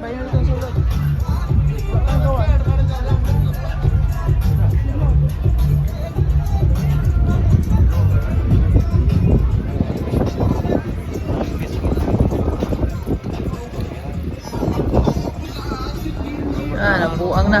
Ah, nabuang na.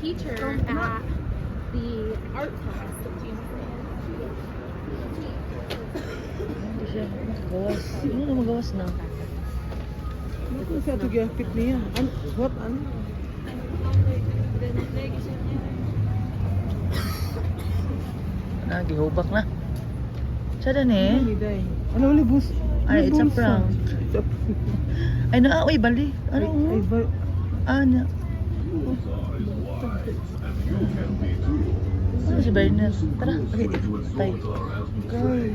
teacher at the art class. Hindi siya magawas. Ano na magawas na? Ano siya ito gihapit niya? Ano? What? Ano? Na, gihubak na. Siya Ano eh. Ano ulit bus? Ay, it's a prank. Ay, na, uy, bali. Ano? ay, ba? Ah, na. Ano si Bernard? Tara, okay. Tay. Girl.